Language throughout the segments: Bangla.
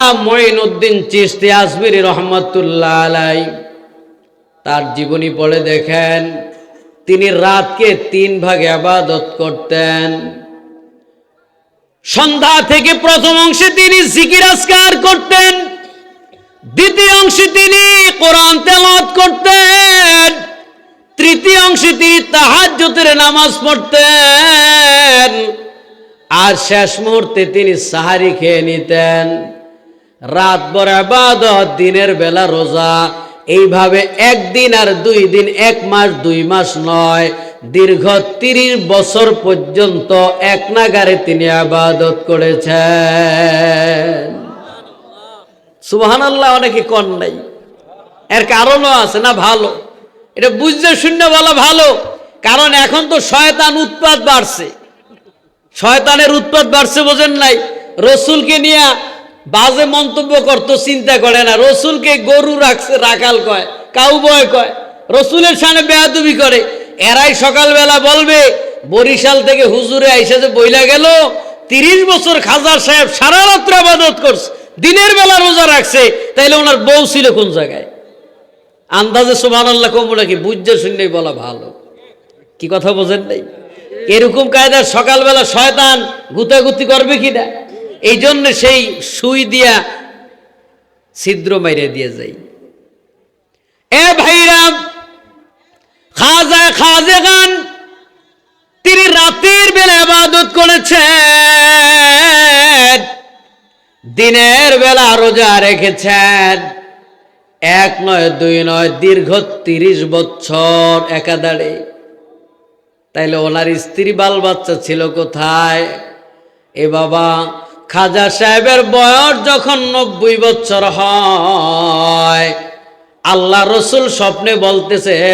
মঈনুদ্দিন চিস্তি আসমিরি রহমতুল্লাহ আলাই তার জীবনী পড়ে দেখেন। তিনি রাতকে তিন ভাগে আবাদত করতেন। সন্ধ্যা থেকে প্রথম অংশে তিনি জিকির আসকার করতেন। দ্বিতীয় অংশে তিনি কোরআন তেলাওয়াত করতেন। তৃতীয় অংশে তিনি তাহাজ্জুদের নামাজ পড়তেন। আর শেষ মুহূর্তে তিনি সাহারি খেয়ে নিতেন। রাত ভর আবাদত, দিনের বেলা রোজা। এইভাবে একদিন আর দুই দিন, এক মাস, দুই মাস নয়। দীর্ঘ তিরিশ বছর পর্যন্ত এক নাগারে তিনি আবাদত করেছেন। সুবহান আল্লাহ অনেকে কন নাই। এর কারণও আছে না ভালো? এটা বুঝতে শূন্য বলা ভালো। কারণ এখন তো শয়তান উৎপাদ বাড়ছে। শয়তানের উৎপাদ বাড়ছে বোঝেন নাই। রসুলকে নিয়ে বাজে মন্তব্য করতো, চিন্তা করে না। রসুলকে গরু রাখছে, রাখাল কয় কাউ বয় কয়। রসুলের সামনে বেয়াদুবি করে। এরাই সকালবেলা বলবে, বরিশাল থেকে হুজুরে আইসা যে বইলা গেল, তিরিশ বছর খাজার সাহেব সারা রাত্র আবাদত করছে, দিনের বেলা রোজা রাখছে। তাইলে ওনার বউ ছিল কোন জায়গায়? আন্দাজে সোমান আল্লাহ কম নাকি? বুঝতে শুনলেই বলা ভালো। কি কথা বোঝেন নাই? এরকম কায়দার সকালবেলা শয়তান গুতাগুতি করবে কিনা এই জন্য সেই সুই দিয়া ছিদ্র মাইরে দিয়ে যাই। এ ভাইরাম খাজা খাজে খান, তিনি রাতের বেলা আবাদত করেছেন, দিনের বেলা রোজা রেখেছেন। এক নয়, দুই নয়, দীর্ঘ তিরিশ বছর একাদারে তাইলে ওনার স্ত্রী বাল বাচ্চা ছিল কোথায়? এ বাবা খাজা সাহেবের বয়স যখন নব্বই বছর হয়, আল্লাহ রসুল স্বপ্নে বলতেছে, হে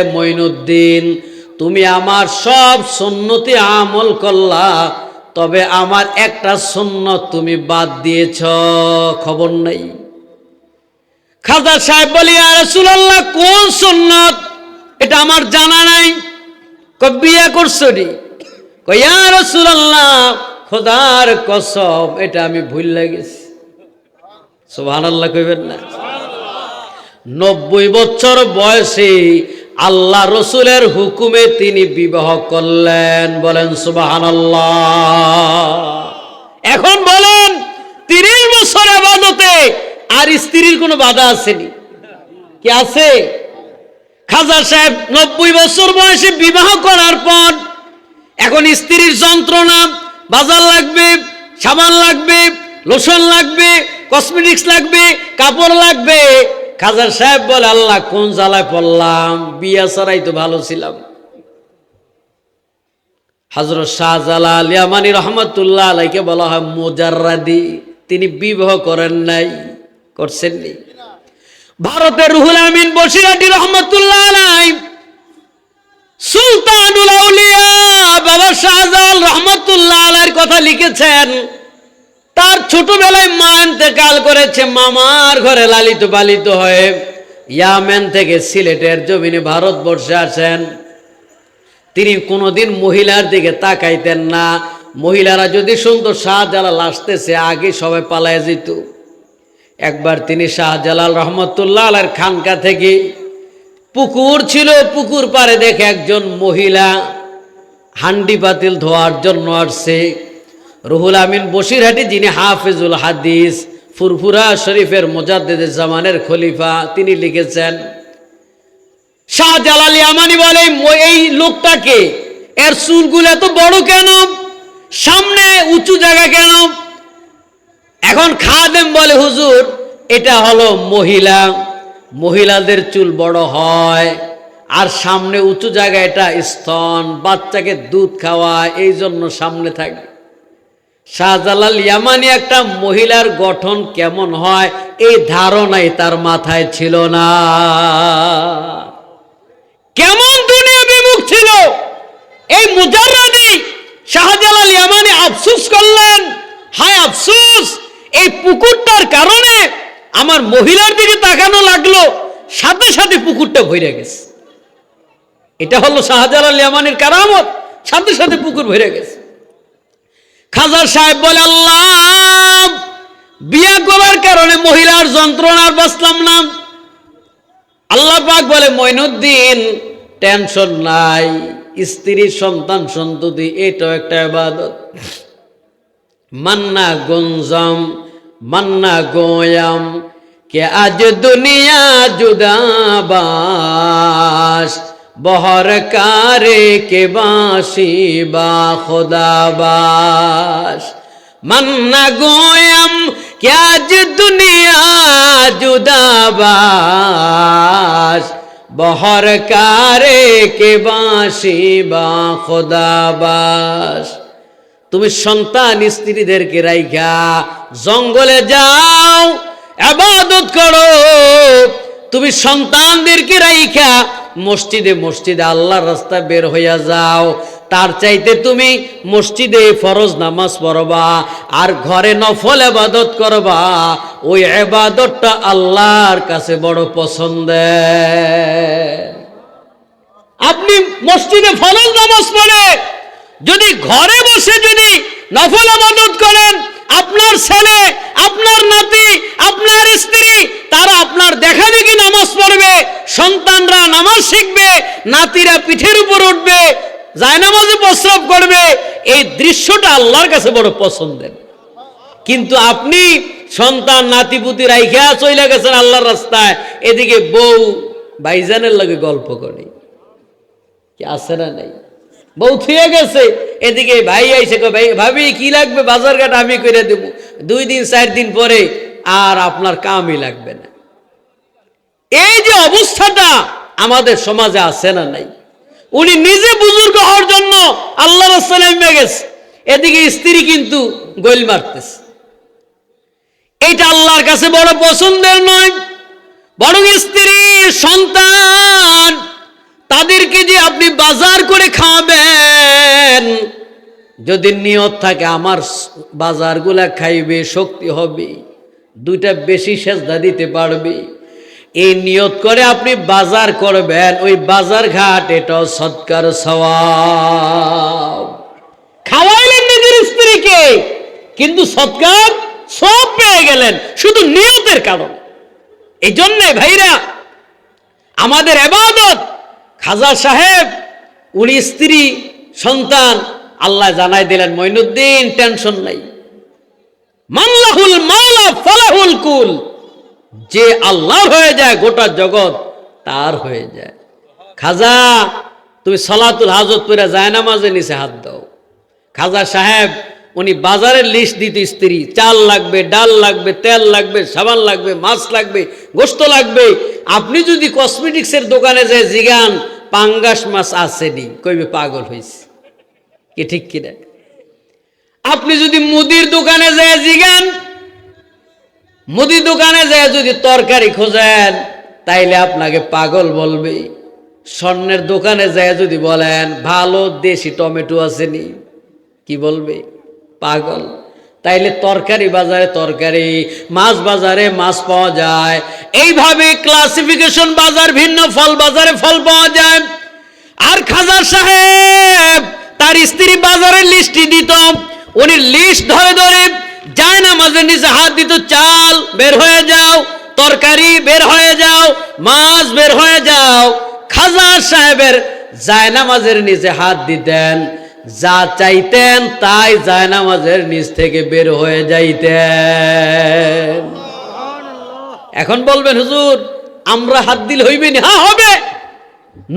তুমি আমার সব সুন্নতি আমল করলা, তবে আমার একটা সুন্নত তুমি বাদ দিয়েছ, খবর নেই। খাজা সাহেব বলি আর রসুল্লাহ কোন সুন্নত? এটা আমার জানা নাই। বিয়ে করছ নি? কয়া রসুল্লাহ খোদার কসম, এটা আমি ভুল লাগেছি সোহান আল্লাহ কইবেন না। নব্বই বছর বয়সে আল্লাহ রসুলের হুকুমে তিনি বিবাহ করলেন, বলেন সুবাহান এখন বলেন, তিরিশ বছর আবাদতে আর স্ত্রীর কোনো বাধা আসেনি। কি আছে? খাজা সাহেব নব্বই বছর বয়সে বিবাহ করার পর এখন স্ত্রীর যন্ত্রণা বাজার লাগবে, সাবান লাগবে, লোশন লাগবে কসমেটিক্স লাগবে, কাপড় লাগবে। খাজার সাহেব বলে, আল্লাহ, কোন জ্বালায় পড়লাম? বিয়া ছাড়াই তো ভালো ছিলাম। হজরত শাহজালাল ইয়ামানি রহমতুল্লাহ আলাইকে বলা হয় মোজাররাদি। তিনি বিবাহ করেন নাই, করছেননি। ভারতের রুহুল আমিন বসিরাটি রহমতুল্লাহ আলাই সুলতানুল আউলিয়া বাবা শাহজাল রহমতুল্লাহ আলাইর কথা লিখেছেন, তার ছোটবেলায় মা ইন্তেকাল করেছে, মামার ঘরে লালিত পালিত হয়ে ইয়ামেন থেকে সিলেটের জমিনে ভারতবর্ষে আসেন। তিনি কোনোদিন মহিলার দিকে তাকাইতেন না। মহিলারা যদি সুন্দর শাহজালাল আসতেছে, আগে সবাই পালায় যেত। একবার তিনি শাহজালাল রহমতুল্লাহ আলার খানকা থেকে পুকুর ছিল, পুকুর পারে দেখে একজন মহিলা হান্ডি পাতিল ধোয়ার জন্য আসছে। রুহুল আমিন বসিরহাটি, যিনি হাফিজুল হাদিস, ফুরফুরা শরীফের মোজাদ্দেদের জামানের খলিফা, তিনি লিখেছেন শাহ শাহজালাল ইয়ামানি বলে এই লোকটাকে এর চুলগুলো এত বড় কেন? সামনে উঁচু জায়গা কেন? এখন খাদেম বলে, হুজুর, এটা হলো মহিলা। মহিলাদের চুল বড় হয়, আর সামনে উঁচু জায়গায় এটা স্তন, বাচ্চাকে দুধ খাওয়ায়, এই জন্য সামনে থাকে। শাহজালাল ইয়ামানি একটা মহিলার গঠন কেমন হয়, এই ধারণাই তার মাথায় ছিল না। কেমন দুনিয়া বিমুখ ছিল! এই মুজাররাদি শাহজালাল ইয়ামানি আফসুস করলেন। হায় আফসুস, এই পুকুরটার কারণে আমার মহিলার দিকে তাকানো লাগল, সাথে সাথে পুকুরটা ভরে গেছে। এটা হলো শাহজালাল ইয়ামানির কারামত, সাথে সাথে পুকুর ভরে গেছে। খাজা সাহেব বলে, আল্লাহ, বিয়া করার কারণে মহিলার যন্ত্রণার বাঁচলাম না। আল্লাহ পাক বলে, মইনুদ্দিন, টেনশন নাই, স্ত্রী সন্তান সন্ততি, এটাও একটা ইবাদত। মান্না গুঞ্জম মান্না গোয়াম, কে আজ দুনিয়া জুদাবাস, বহর কারে কে বাসি বা খোদাবাস। মান্না গোয়াম, কে আজ দুনিয়া জুদাবাস, বহর কারে কে বাসি বা খোদাবাস। তুমি সন্তান স্ত্রীদেরকে রাইখা জঙ্গলে যাও, আবাদত করো। তুমি সন্তানদেরকে রাইখা মসজিদে মসজিদে আল্লাহর রাস্তা বের হইয়া যাও। তার চাইতে তুমি মসজিদে ফরজ নামাজ পড়বা আর ঘরে নফল আবাদত করবা। ওই আবাদতটা আল্লাহর কাছে বড় পছন্দের। আপনি মসজিদে ফরজ নামাজ পড়ে যদি ঘরে বসে যদি নফল আবাদত করেন, আপনার ছেলে, আপনার নাতি, আপনার স্ত্রী, তারা আপনার দেখা দেখি নামাজ পড়বে, সন্তানরা নামাজ শিখবে, নাতিরা পিঠের উপর উঠবে, জায়নামাজে প্রস্রাব করবে, এই দৃশ্যটা আল্লাহর কাছে বড় পছন্দের। কিন্তু আপনি সন্তান নাতিপুতি রাইখা চইলা গেছেন আল্লাহর রাস্তায়, এদিকে বউ ভাইজানের লগে গল্প করে। কি আছে না নাই? বউ থুয়ে গেছে। এদিকে ভাই আইসে ভাই, ভাবি, কি লাগবে? বাজার ঘাট আমি করে দেব দুই দিন, চার দিন পরে আর আপনার কামই লাগবে না। এই যে অবস্থাটা আমাদের সমাজে আছে না নাই? উনি নিজে বুজুর্গ হওয়ার জন্য আল্লাহ রাস্তায় গেছে। এদিকে স্ত্রী কিন্তু গোল মারতেছে। এইটা আল্লাহর কাছে বড় পছন্দের নয়, বরং স্ত্রী, সন্তান তাদেরকে যে আপনি বাজার করে খাবেন, যদি নিয়ত থাকে, আমার বাজারগুলা খাইবে, শক্তি হবে, দুইটা বেশি সেজদা দিতে পারবে। এই নিয়ত করে আপনি বাজার করবেন, ওই বাজার ঘাট, এটাও সৎকার সওয়াব। খাওয়াইলেন নিজের স্ত্রীকে, কিন্তু সৎকার সব পেয়ে গেলেন, শুধু নিয়তের কারণ। এই জন্যে ভাইরা, আমাদের এবাদত খাজা সাহেব, উনি স্ত্রী, সন্তান, আল্লাহ জানাই দিলেন, মইনুদ্দিন, টেনশন নাই। মাল্লাহুল মাওলা ফালাহুল কুল, যে আল্লাহ হয়ে যায়, গোটা জগৎ তার হয়ে যায়। খাজা, তুমি সলাতুল হাজত পরে যায় নামাজে নিচে হাত দাও। খাজা সাহেব, উনি বাজারের লিস্ট দিত স্ত্রী, চাল লাগবে, ডাল লাগবে, তেল লাগবে, সাবান লাগবে, মাছ লাগবে গোস্ত লাগবে। আপনি যদি কসমেটিক্সের দোকানে যায়, জিগান পাঙ্গাস মাছ আসেনি। কইবে পাগল হয়েছে কি ঠিক কিনা? আপনি যদি মুদির দোকানে যায় জিগান মুদি দোকানে যায় যদি তরকারি খোঁজেন, তাইলে আপনাকে পাগল বলবে। স্বর্ণের দোকানে যায় যদি বলেন, ভালো দেশি টমেটো আসেনি, কি বলবে? পাগল। তাইলে তরকারি বাজারে তরকারি, মাছ বাজারে মাছ পাওয়া যায়। এইভাবে ক্লাসিফিকেশন বাজার, ভিন্ন ফল বাজারে ফল পাওয়া যায়। আর খাজা সাহেব, তার স্ত্রী বাজারের লিস্টই দিত। উনি লিস্ট ধরে ধরে যায় না মাঝে নিচে হাত দিত, চাল বের হয়ে যাও, তরকারি বের হয়ে যাও, মাছ বের হয়ে যাও। খাজা সাহেবের জায়নামাজের নিচে হাত দিতেন। যা চাইতেন তাই জায়নামাজের নিচ থেকে বের হয়ে যাইতেন। এখন বলবেন, হুজুর, আমরা হাত দিল হইবে না? হ্যাঁ হবে।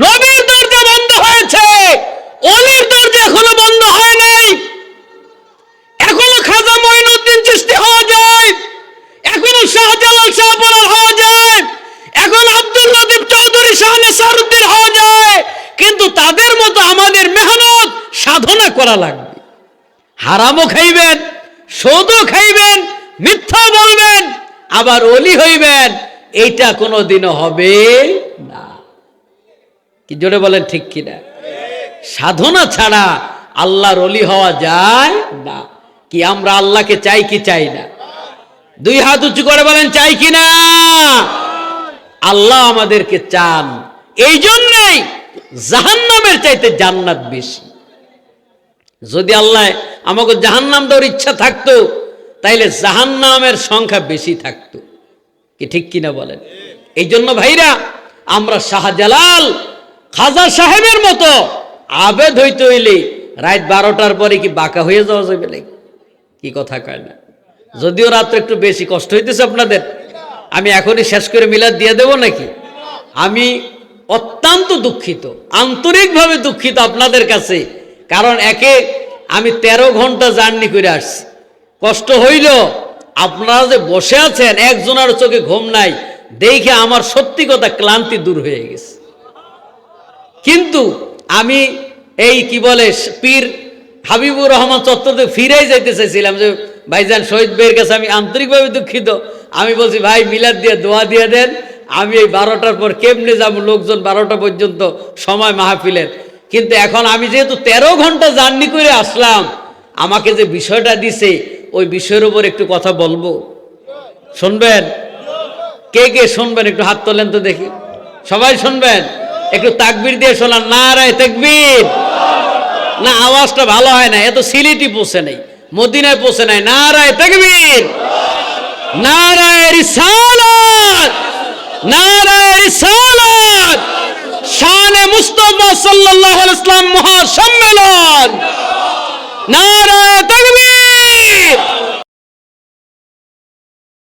নবীর দরজা বন্ধ হয়েছে দরজা এখনও বন্ধ হয় নাই এখনও খাজা মঈনুদ্দিন চিস্তি হওয়া যায় এখনও শাহজালাল শাহপরার হওয়া যায় এখন আব্দুল লতিফ চৌধুরী শাহ নেসারুদ্দিন হওয়া যায় কিন্তু তাদের মতো আমাদের মেহনত সাধনা করা লাগবে। হারামও খাইবেন, সৌদও খাইবেন, মিথ্যা বলবেন, আবার অলি হইবেন, এইটা কোনোদিনও হবে না। কি জোরে বলেন ঠিক কিনা? সাধনা ছাড়া আল্লাহর অলি হওয়া যায় না। কি আমরা আল্লাহকে চাই কি চাই না? দুই হাত উঁচু করে বলেন, চাই কি না? আল্লাহ আমাদেরকে চান। এই জন্যই জাহান্নামের চাইতে জান্নাত বেশি। যদি আল্লাহ আমাকে জাহান্নাম দেওয়ার ইচ্ছা থাকতো, তাইলে জাহান্নামের সংখ্যা বেশি থাকতো। কি ঠিক কিনা বলেন? এই জন্য ভাইরা, আমরা শাহজালাল খাজা সাহেবের মতো আবেদ হইতে হইলে রাত বারোটার পরে কি বাঁকা হয়ে যাওয়া যাবে নাকি? কি কথা কয় না? যদিও রাত্রে একটু বেশি কষ্ট হইতেছে আপনাদের, আমি এখনই শেষ করে মিলাদ দিয়ে দেব নাকি? আমি অত্যন্ত দুঃখিত, আন্তরিকভাবে দুঃখিত আপনাদের কাছে কারণ একে আমি ১৩ ঘণ্টা জার্নি করে আসছি। কষ্ট হইল, আপনারা যে বসে আছেন, একজনের চোখে ঘুম নাই, দেখে আমার সত্যি কথা ক্লান্তি দূর হয়ে গেছে। কিন্তু আমি এই কি বলে, পীর হাবিবুর রহমান চত্বর ফিরেই যাইতে চাইছিলাম যে, ভাইজান, শহীদ ভাইয়ের কাছে আমি আন্তরিকভাবে দুঃখিত। আমি বলছি, ভাই, মিলাদ দিয়ে দোয়া দিয়ে দেন। আমি এই বারোটার পর কেমনে যাব? লোকজন বারোটা পর্যন্ত সময় মাহফিলের। কিন্তু এখন আমি যেহেতু তেরো ঘণ্টা জার্নি করে আসলাম, আমাকে যে বিষয়টা দিছে, ওই বিষয়ের উপর একটু কথা বলব। শুনবেন? কে কে শুনবেন? একটু হাত তোলেন তো দেখি। সবাই শুনবেন? একটু তাকবির দিয়ে শোনান না রায় তাকবির। না, আওয়াজটা ভালো হয় না এত সিলিটি পোষে নেই, মদিনায় পোষে নাই। না রায় তাকবির। না রায় রিসালাত। না রায় রিসালাত। শানে মুস্তফা সাল্লাল্লাহু আলাইহি ইসলাম মহাসম্মেলন। না রায় তাকবীর।